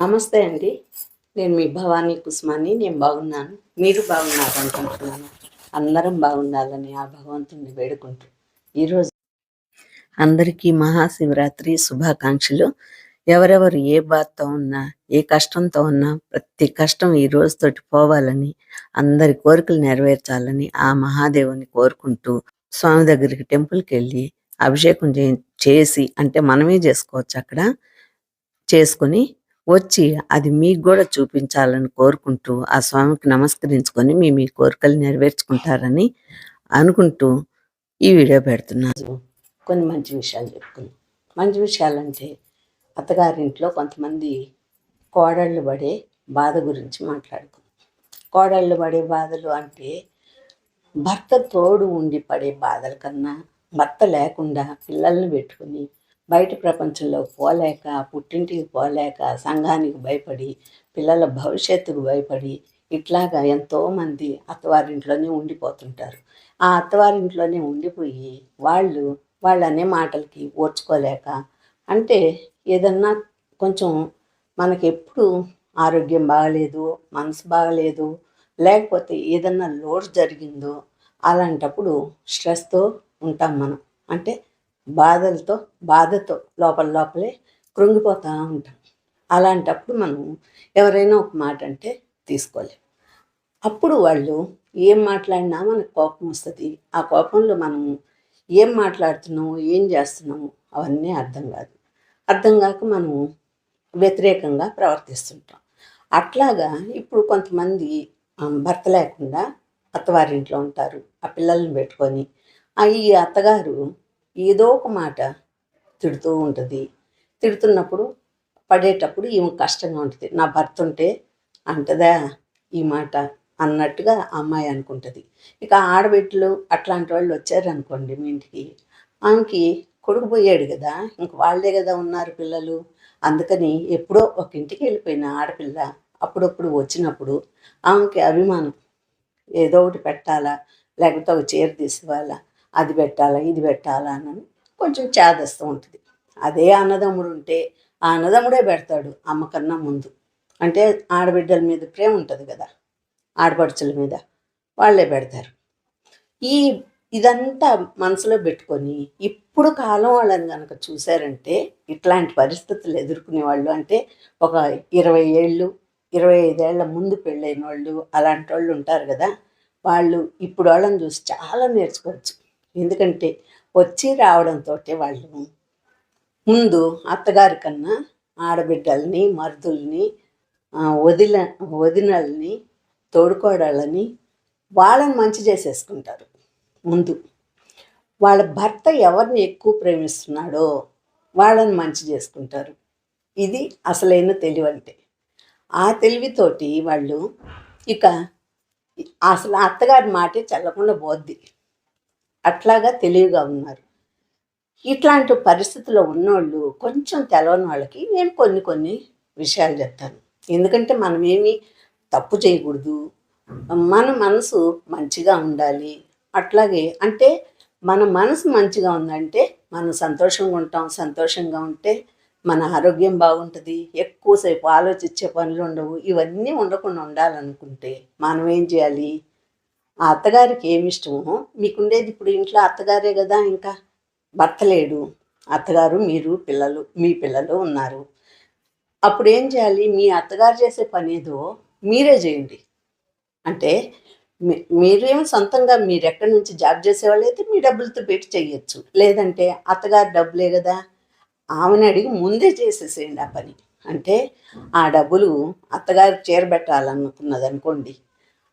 నమస్తే అండి. నేను మీ భవానీ కుసుమాని నేను బాగున్నాను. మీరు బాగున్నారు అనుకుంటున్నాను. అందరం బాగుండాలని ఆ భగవంతుని వేడుకుంటూ ఈరోజు అందరికీ మహాశివరాత్రి శుభాకాంక్షలు. ఎవరెవరు ఏ బాధతో ఉన్నా ఏ కష్టంతో ఉన్నా ప్రతి కష్టం ఈ రోజుతోటి పోవాలని అందరి కోరికలు నెరవేర్చాలని ఆ మహాదేవుని కోరుకుంటూ స్వామి దగ్గరికి టెంపుల్కి వెళ్ళి అభిషేకం చేసి అంటే మనమే చేసుకోవచ్చు అక్కడ. చేసుకొని వచ్చి అది మీకు కూడా చూపించాలని కోరుకుంటూ ఆ స్వామికి నమస్కరించుకొని మీ మీ కోరికలు నెరవేర్చుకుంటారని అనుకుంటూ ఈ వీడియో పెడుతున్నాను. కొన్ని మంచి విషయాలు చెప్పుకుందాం. మంచి విషయాలంటే అత్తగారింట్లో కొంతమంది కోడళ్ళు పడే బాధ గురించి మాట్లాడుకుందాం. కోడళ్ళు పడే బాధలు అంటే భర్త తోడు ఉండి పడే బాధల కన్నా భర్త లేకుండా పిల్లల్ని పెట్టుకుని బయట ప్రపంచంలో పోలేక పుట్టింటికి పోలేక సంఘానికి భయపడి పిల్లల భవిష్యత్తుకు భయపడి ఇట్లాగా ఎంతోమంది అత్తవారింట్లోనే ఉండిపోతుంటారు. ఆ అత్తవారింట్లోనే ఉండిపోయి వాళ్ళు వాళ్ళనే మాటలకి ఓర్చుకోలేక అంటే ఏదన్నా కొంచెం మనకి ఎప్పుడు ఆరోగ్యం బాగలేదు మనసు బాగలేదు లేకపోతే ఏదన్నా లోడ్ జరిగిందో అలాంటప్పుడు స్ట్రెస్తో ఉంటాం మనం. అంటే బాధలతో బాధతో లోపల లోపలే కృంగిపోతూ ఉంటాం. అలాంటప్పుడు మనం ఎవరైనా ఒక మాట అంటే తీసుకోలేం. అప్పుడు వాళ్ళు ఏం మాట్లాడినా మనకు కోపం వస్తుంది. ఆ కోపంలో మనం ఏం మాట్లాడుతున్నాము ఏం చేస్తున్నాము అవన్నీ అర్థం కాదు. అర్థం కాక మనము వ్యతిరేకంగా ప్రవర్తిస్తుంటాం. అట్లాగా ఇప్పుడు కొంతమంది భర్త లేకుండా అత్తవారింట్లో ఉంటారు. ఆ పిల్లల్ని పెట్టుకొని ఆ ఈ అత్తగారు ఏదో ఒక మాట తిడుతూ ఉంటుంది. తిడుతున్నప్పుడు పడేటప్పుడు ఈమె కష్టంగా ఉంటుంది. నా భర్త ఉంటే అంటదా ఈ మాట అన్నట్టుగా అమ్మాయి అనుకుంటుంది. ఇక ఆడబిడ్డలు అట్లాంటి వాళ్ళు వచ్చారనుకోండి మీ ఇంటికి ఆమెకి కొడుకు పోయాడు కదా ఇంక వాళ్ళే కదా ఉన్నారు పిల్లలు. అందుకని ఎప్పుడో ఒక ఇంటికి వెళ్ళిపోయిన ఆడపిల్ల అప్పుడప్పుడు వచ్చినప్పుడు ఆమెకి అభిమానం ఏదో ఒకటి పెట్టాలా లేకపోతే ఒక చీర తీసివ్వాలా అది పెట్టాలా ఇది పెట్టాలా అని కొంచెం చేదస్తూ ఉంటుంది. అదే అన్నదమ్ముడు ఉంటే ఆ అన్నదమ్ముడే పెడతాడు అమ్మకన్నా ముందు. అంటే ఆడబిడ్డల మీద ప్రేమ ఉంటుంది కదా ఆడపడుచుల మీద వాళ్ళే పెడతారు. ఈ ఇదంతా మనసులో పెట్టుకొని ఇప్పుడు కాలం వాళ్ళని కనుక చూశారంటే ఇట్లాంటి పరిస్థితులు ఎదుర్కొనే వాళ్ళు అంటే ఒక ఇరవై ఏళ్ళు ఇరవై ఐదేళ్ళ ముందు పెళ్ళైన వాళ్ళు అలాంటి వాళ్ళు ఉంటారు కదా వాళ్ళు ఇప్పుడు వాళ్ళని చూసి చాలా నేర్చుకోవచ్చు. ఎందుకంటే వచ్చి రావడంతో వాళ్ళు. ముందు అత్తగారి కన్నా ఆడబిడ్డల్ని మరుదుల్ని వదిల వదినల్ని తోడుకోడాలని వాళ్ళని మంచి చేసేసుకుంటారు. ముందు వాళ్ళ భర్త ఎవరిని ఎక్కువ ప్రేమిస్తున్నాడో వాళ్ళని మంచి చేసుకుంటారు. ఇది అసలైన తెలివి అంటే ఆ తెలివితోటి వాళ్ళు ఇక అసలు అత్తగారి మాటే చల్లకుండా పోద్ది. అట్లాగా తెలివిగా ఉన్నారు. ఇట్లాంటి పరిస్థితుల్లో ఉన్నోళ్ళు కొంచెం తెలవని వాళ్ళకి నేను కొన్ని కొన్ని విషయాలు చెప్తాను. ఎందుకంటే మనమేమి తప్పు చేయకూడదు. మన మనసు మంచిగా ఉండాలి. అట్లాగే అంటే మన మనసు మంచిగా ఉందంటే మనం సంతోషంగా ఉంటాం సంతోషంగా ఉంటే మన ఆరోగ్యం బాగుంటుంది. ఎక్కువసేపు ఆలోచించే పనులు ఉండవు ఇవన్నీ ఉండకుండా ఉండాలనుకుంటే మనం ఏం చేయాలి? ఆ అత్తగారికి ఏమి ఇష్టమో మీకుండేది ఇప్పుడు ఇంట్లో అత్తగారే కదా ఇంకా భర్త లేడు. అత్తగారు మీరు పిల్లలు మీ పిల్లలు ఉన్నారు. అప్పుడు ఏం చేయాలి? మీ అత్తగారు చేసే పని ఏదో మీరే చేయండి. అంటే మీ- మీరేం సొంతంగా మీరు ఎక్కడి నుంచి జాబ్ చేసేవాళ్ళు అయితే మీ డబ్బులతో పెట్టి చేయొచ్చు. లేదంటే అత్తగారు డబ్బులే కదా ఆమెను అడిగి ముందే చేసేసేయండి ఆ పని. అంటే ఆ డబ్బులు అత్తగారు చేరబెట్టాలనుకున్నది అనుకోండి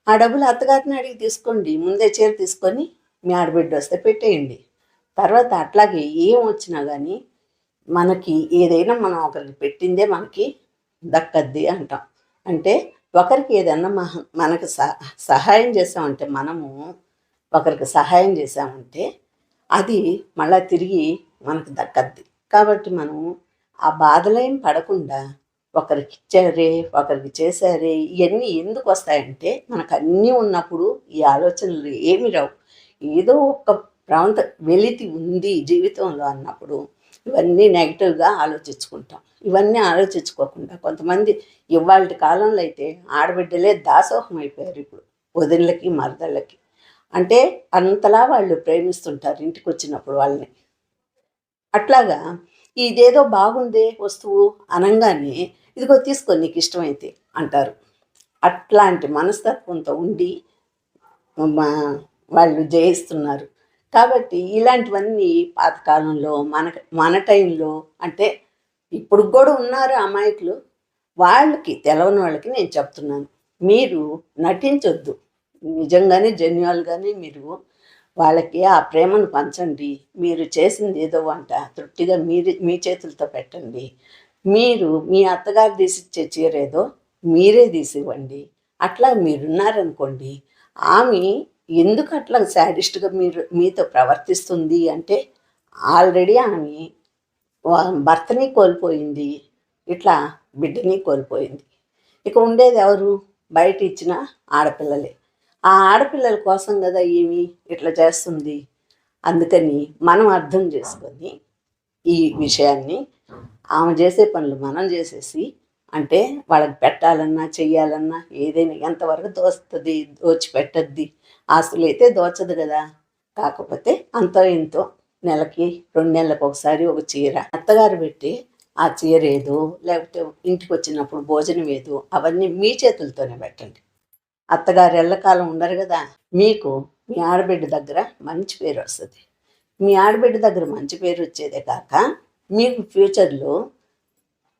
ఆ డబ్బులు అత్తగారిని అడిగి తీసుకోండి ముందే చీర తీసుకొని మీ ఆడబిడ్డ వస్తే పెట్టేయండి. తర్వాత అట్లాగే ఏం వచ్చినా కానీ మనకి ఏదైనా మనం ఒకరికి పెట్టిందే మనకి దక్కద్ది అంటాం. అంటే ఒకరికి ఏదైనా మహ మనకు సహ సహాయం చేసామంటే మనము ఒకరికి సహాయం చేసామంటే అది మళ్ళా తిరిగి మనకు దక్కద్ది. కాబట్టి మనం ఆ బాధలేం పడకుండా ఒకరికి ఇచ్చారే ఒకరికి చేశారే ఇవన్నీ ఎందుకు వస్తాయంటే మనకు అన్నీ ఉన్నప్పుడు ఈ ఆలోచనలు ఏమి రావు. ఏదో ఒక ప్రాంత వెలితి ఉంది జీవితంలో అన్నప్పుడు ఇవన్నీ నెగిటివ్గా ఆలోచించుకుంటాం. ఇవన్నీ ఆలోచించుకోకుండా కొంతమంది ఇవాళ కాలంలో అయితే ఆడబిడ్డలే దాసోహం అయిపోయారు ఇప్పుడు వదినలకి మరదళ్ళకి. అంటే అంతలా వాళ్ళు ప్రేమిస్తుంటారు ఇంటికి వచ్చినప్పుడు వాళ్ళని. అట్లాగా ఇదేదో బాగుందే వస్తువు అనగానే ఇదిగో తీసుకో నీకు ఇష్టమైతే అంటారు. అట్లాంటి మనస్తత్వంతో ఉండి వాళ్ళు జయిస్తున్నారు. కాబట్టి ఇలాంటివన్నీ పాతకాలంలో మన మన టైంలో అంటే ఇప్పుడు కూడా ఉన్నారు అమాయకులు. వాళ్ళకి తెలవని వాళ్ళకి నేను చెప్తున్నాను. మీరు నటించొద్దు. నిజంగానే జెన్యువల్గానే మీరు వాళ్ళకి ఆ ప్రేమను పంచండి. మీరు చేసింది ఏదో వంట తృప్తిగా మీరు మీ చేతులతో పెట్టండి. మీరు మీ అత్తగారు తీసిచ్చే చీర ఏదో మీరే తీసివ్వండి. అట్లా మీరున్నారనుకోండి ఆమె ఎందుకు అట్లా శాడిస్ట్గా మీరు మీతో ప్రవర్తిస్తుంది అంటే ఆల్రెడీ ఆమె భర్తని కోల్పోయింది. ఇట్లా బిడ్డని కోల్పోయింది. ఇక ఉండేది ఎవరు? బయట ఇచ్చిన ఆడపిల్లలే. ఆ ఆడపిల్లల కోసం కదా ఏమి ఇట్లా చేస్తుంది? అందుకని మనం అర్థం చేసుకొని ఈ విషయాన్ని ఆమె చేసే పనులు మనం చేసేసి అంటే వాళ్ళకి పెట్టాలన్నా చెయ్యాలన్నా ఏదైనా ఎంతవరకు దోస్తుంది దోచి పెట్టద్ది ఆస్తులు అయితే దోచదు కదా. కాకపోతే అంతో ఇంతో నెలకి రెండు నెలలకు ఒకసారి ఒక చీర. అత్తగారు పెట్టి ఆ చీర ఏదో లేకపోతే ఇంటికి వచ్చినప్పుడు భోజనం ఏదో అవన్నీ మీ చేతులతోనే పెట్టండి. అత్తగారు ఎల్లకాలం ఉండరు కదా. మీకు మీ ఆడబిడ్డ దగ్గర మంచి పేరు వస్తుంది. మీ ఆడబిడ్డ దగ్గర మంచి పేరు వచ్చేదే కాక మీకు ఫ్యూచర్లో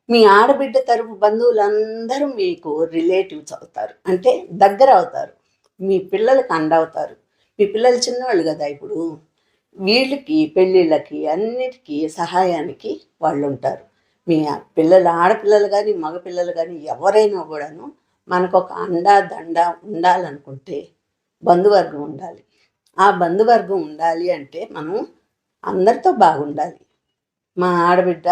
మీ ఆడబిడ్డ తరపు బంధువులందరూ మీకు రిలేటివ్స్ అవుతారు. అంటే దగ్గర అవుతారు. మీ పిల్లలకి అండవుతారు మీ పిల్లలు చిన్నవాళ్ళు కదా ఇప్పుడు. వీళ్ళకి పెళ్ళిళ్ళకి అన్నిటికీ సహాయానికి వాళ్ళు ఉంటారు మీ పిల్లలు ఆడపిల్లలు కానీ మగపిల్లలు కానీ ఎవరైనా కూడాను మనకు ఒక అండా దండ ఉండాలనుకుంటే బంధువర్గం ఉండాలి. ఆ బంధువర్గం ఉండాలి అంటే మనం అందరితో బాగుండాలి. మా ఆడబిడ్డ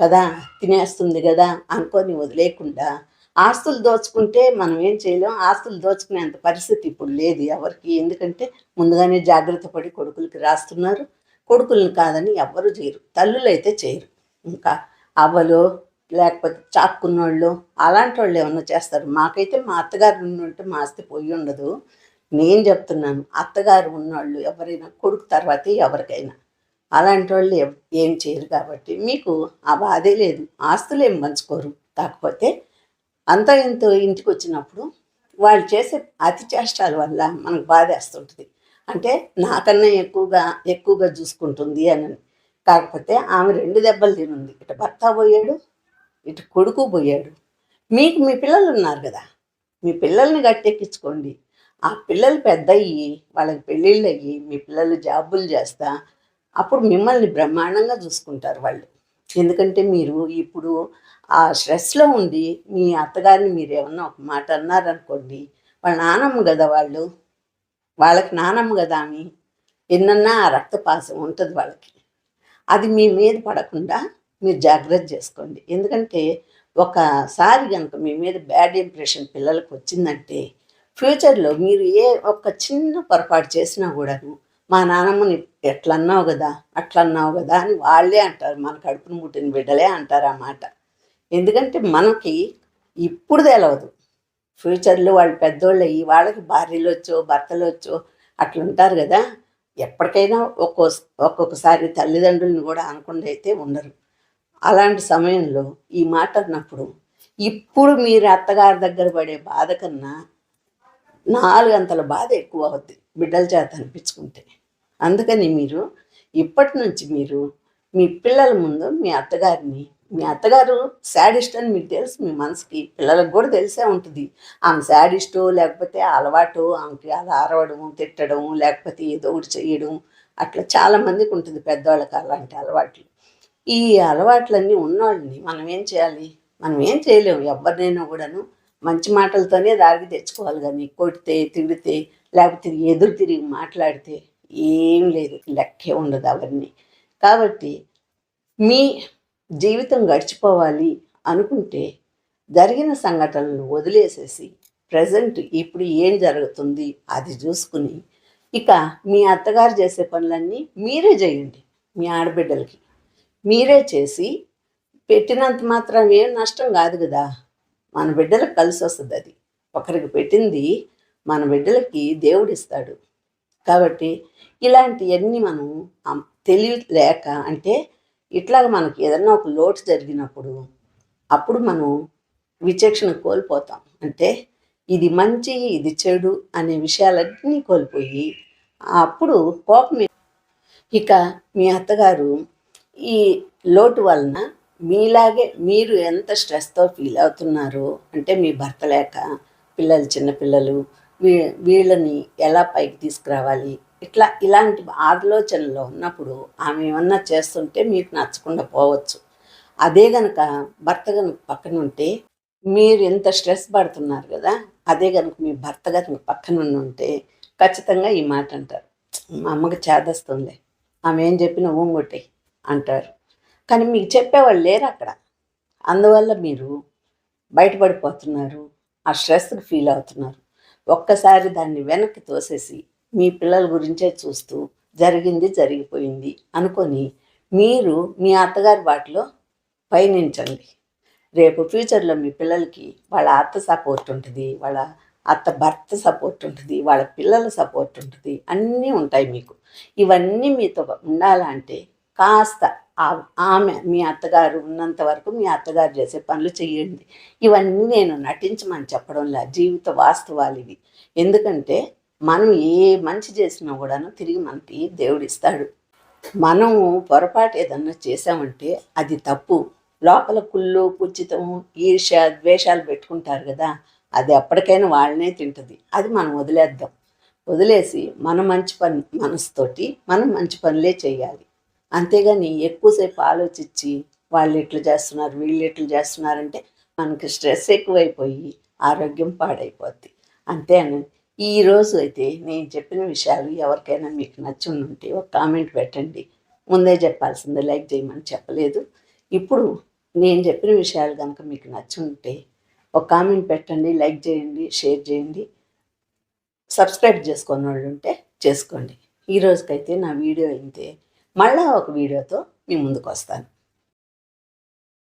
కదా తినేస్తుంది కదా అనుకొని వదిలేకుండా ఆస్తులు దోచుకుంటే మనం ఏం చేయలేం. ఆస్తులు దోచుకునేంత పరిస్థితి ఇప్పుడు లేదు ఎవరికి. ఎందుకంటే ముందుగానే జాగ్రత్త పడి కొడుకులకి రాస్తున్నారు. కొడుకుల్ని కాదని ఎవ్వరు చేయరు. తల్లులైతే చేయరు. ఇంకా అవ్వలు లేకపోతే చాక్కున్నోళ్ళు అలాంటి వాళ్ళు ఏమన్నా చేస్తారు? మాకైతే మా అత్తగారు ఉన్నట్టు మా ఆస్తి పోయి ఉండదు. నేను చెప్తున్నాను అత్తగారు ఉన్నోళ్ళు ఎవరైనా కొడుకు తర్వాత ఎవరికైనా. అలాంటి వాళ్ళు ఏం చేయరు కాబట్టి మీకు ఆ బాధే లేదు. ఆస్తులు ఏం పంచుకోరు. కాకపోతే అంత ఎంతో ఇంటికి వచ్చినప్పుడు వాళ్ళు చేసే అతి చేష్టాల వల్ల మనకు బాధేస్తుంటుంది అంటే నాకన్నా ఎక్కువగా ఎక్కువగా చూసుకుంటుంది అని. కాకపోతే ఆమె రెండు దెబ్బలు తినుంది. ఇటు భర్త పోయాడు ఇటు కొడుకు పోయాడు. మీకు మీ పిల్లలు ఉన్నారు కదా. మీ పిల్లల్ని గట్టెక్కించుకోండి. ఆ పిల్లలు పెద్ద అయ్యి వాళ్ళకి పెళ్ళిళ్ళు అయ్యి మీ పిల్లలు జాబులు చేస్తా అప్పుడు మిమ్మల్ని బ్రహ్మాండంగా చూసుకుంటారు వాళ్ళు. ఎందుకంటే మీరు ఇప్పుడు ఆ స్ట్రెస్లో ఉండి మీ అత్తగారిని మీరు ఏమన్నా ఒక మాట అన్నారనుకోండి వాళ్ళ నానమ్మ కదా వాళ్ళు. వాళ్ళకి నానమ్మ కదా అని ఎన్నన్నా ఆ రక్తపాసం ఉంటుంది వాళ్ళకి. అది మీ మీద పడకుండా మీరు జాగ్రత్త చేసుకోండి. ఎందుకంటే ఒకసారి కనుక మీ మీద బ్యాడ్ ఇంప్రెషన్ పిల్లలకు వచ్చిందంటే ఫ్యూచర్లో మీరు ఏ ఒక్క చిన్న పొరపాటు చేసినా కూడాను మా నాన్నమ్మని ఎట్లా అన్నావు కదా అట్లా అన్నావు కదా అని వాళ్ళే అంటారు. మన కడుపును పుట్టిన బిడ్డలే అంటారు ఆ మాట. ఎందుకంటే మనకి ఇప్పుడు తెలవదు. ఫ్యూచర్లో వాళ్ళు పెద్దోళ్ళు అయ్యి వాళ్ళకి భార్యలు వచ్చో భర్తలు వచ్చో అట్లా ఉంటారు కదా. ఎప్పటికైనా ఒక్కో ఒక్కొక్కసారి తల్లిదండ్రులను కూడా అనకుండా అయితే ఉండరు. అలాంటి సమయంలో ఈ మాట అన్నప్పుడు ఇప్పుడు మీరు అత్తగారి దగ్గర పడే బాధ కన్నా నాలుగంతల బాధ ఎక్కువ అవుద్ది బిడ్డల చేత అనిపించుకుంటే. అందుకని మీరు ఇప్పటి నుంచి మీరు మీ పిల్లల ముందు మీ అత్తగారిని మీ అత్తగారు శాడిస్ట్ అని మీకు తెలుసు మీ మనసుకి పిల్లలకు కూడా తెలిసే ఉంటుంది. ఆమె శాడిస్టు లేకపోతే అలవాటు ఆమెకి అలా అరవడం తిట్టడం లేకపోతే ఏదో ఒకటి చేయడం అట్లా చాలా మందికి ఉంటుంది పెద్దవాళ్ళకి అలాంటి అలవాట్లు. ఈ అలవాట్లన్నీ ఉన్నవాళ్ళని మనం ఏం చేయాలి? మనం ఏం చేయలేము. ఎవరినైనా కూడాను మంచి మాటలతోనే దారికి తెచ్చుకోవాలి కానీ కొడితే తిడితే లేకపోతే ఎదురు తిరిగి మాట్లాడితే ఏం లేదు. లెక్కే ఉండదు అవన్నీ కాబట్టి మీ జీవితం గడిచిపోవాలి అనుకుంటే జరిగిన సంఘటనలను వదిలేసేసి ప్రజెంట్ ఇప్పుడు ఏం జరుగుతుంది అది చూసుకుని ఇక మీ అత్తగారు చేసే పనులన్నీ మీరే చేయండి మీ ఆడబిడ్డలకి. మీరే చేసి పెట్టినంత మాత్రం ఏం నష్టం కాదు కదా. మన బిడ్డలకు కలిసి వస్తుంది అది. ఒకరికి పెట్టింది మన బిడ్డలకి దేవుడిస్తాడు కాబట్టి ఇలాంటివన్నీ మనం తెలియలేక తెలివి లేక అంటే ఇట్లాగ మనకి ఏదన్నా ఒక లోటు జరిగినప్పుడు అప్పుడు మనం విచక్షణ కోల్పోతాం. అంటే ఇది మంచి ఇది చెడు అనే విషయాలన్నీ కోల్పోయి అప్పుడు కోపం ఇక మీ అత్తగారు ఈ లోటు వలన మీలాగే మీరు ఎంత స్ట్రెస్తో ఫీల్ అవుతున్నారో? అంటే మీ భర్త లేక పిల్లలు చిన్నపిల్లలు వీ వీళ్ళని ఎలా పైకి తీసుకురావాలి? ఇట్లా ఇలాంటి ఆలోచనలో ఉన్నప్పుడు ఆమె ఏమన్నా చేస్తుంటే మీకు నచ్చకుండా పోవచ్చు. అదే గనక భర్త గనుక పక్కన ఉంటే మీరు ఎంత స్ట్రెస్ పడుతున్నారు కదా అదే కనుక మీ భర్త కనుక పక్కన ఉంటే ఖచ్చితంగా ఈ మాట అంటారు. మా అమ్మకి చేదస్తుంది. ఆమె ఏం చెప్పినా ఊంగొట్టాయి. అంటారు. కానీ మీకు చెప్పేవాళ్ళు లేరు అక్కడ. అందువల్ల మీరు బయటపడిపోతున్నారు. ఆ స్ట్రెస్కి ఫీల్ అవుతున్నారు. ఒక్కసారి దాన్ని వెనక్కి తోసేసి మీ పిల్లల గురించే చూస్తూ జరిగింది జరిగిపోయింది అనుకొని మీరు మీ అత్తగారి వాటిలో పయనించండి. రేపు ఫ్యూచర్లో మీ పిల్లలకి వాళ్ళ అత్త సపోర్ట్ ఉంటుంది వాళ్ళ అత్త భర్త సపోర్ట్ ఉంటుంది వాళ్ళ పిల్లల సపోర్ట్ ఉంటుంది అన్నీ ఉంటాయి మీకు. ఇవన్నీ మీతో ఉండాలంటే కాస్త ఆమె మీ అత్తగారు ఉన్నంత వరకు మీ అత్తగారు చేసే పనులు చేయండి ఇవన్నీ నేను నటించమని చెప్పడంలా జీవిత వాస్తవాలు ఇవి. ఎందుకంటే మనం ఏ మంచి చేసినా కూడాను తిరిగి మనకి దేవుడు ఇస్తాడు మనము పొరపాటు ఏదన్నా చేసామంటే అది తప్పు. లోపల కుళ్ళు పుచ్చితం ఈర్ష్య ద్వేషాలు పెట్టుకుంటారు కదా అది ఎప్పటికైనా వాళ్ళనే తింటుంది. అది మనం వదిలేద్దాం. వదిలేసి మన మంచి పని మనసుతోటి మనం మంచి పనులే చేయాలి అంతేగాని ఎక్కువసేపు ఆలోచించి వాళ్ళు ఎట్లా చేస్తున్నారు వీళ్ళు ఎట్లా చేస్తున్నారంటే మనకి స్ట్రెస్ ఎక్కువైపోయి ఆరోగ్యం పాడైపోద్ది. అంతే అని ఈ రోజు అయితే నేను చెప్పిన విషయాలు ఎవరికైనా మీకు నచ్చుంటే ఉంటే ఒక కామెంట్ పెట్టండి. ముందే చెప్పాల్సిందే లైక్ చేయమని చెప్పలేదు. ఇప్పుడు నేను చెప్పిన విషయాలు కనుక మీకు నచ్చి ఉంటే ఒక కామెంట్ పెట్టండి లైక్ చేయండి షేర్ చేయండి. సబ్స్క్రైబ్ చేసుకున్న వాళ్ళు ఉంటే చేసుకోండి. ఈ రోజుకైతే నా వీడియో అయితే మళ్ళా ఒక వీడియోతో మీ ముందుకు వస్తాను.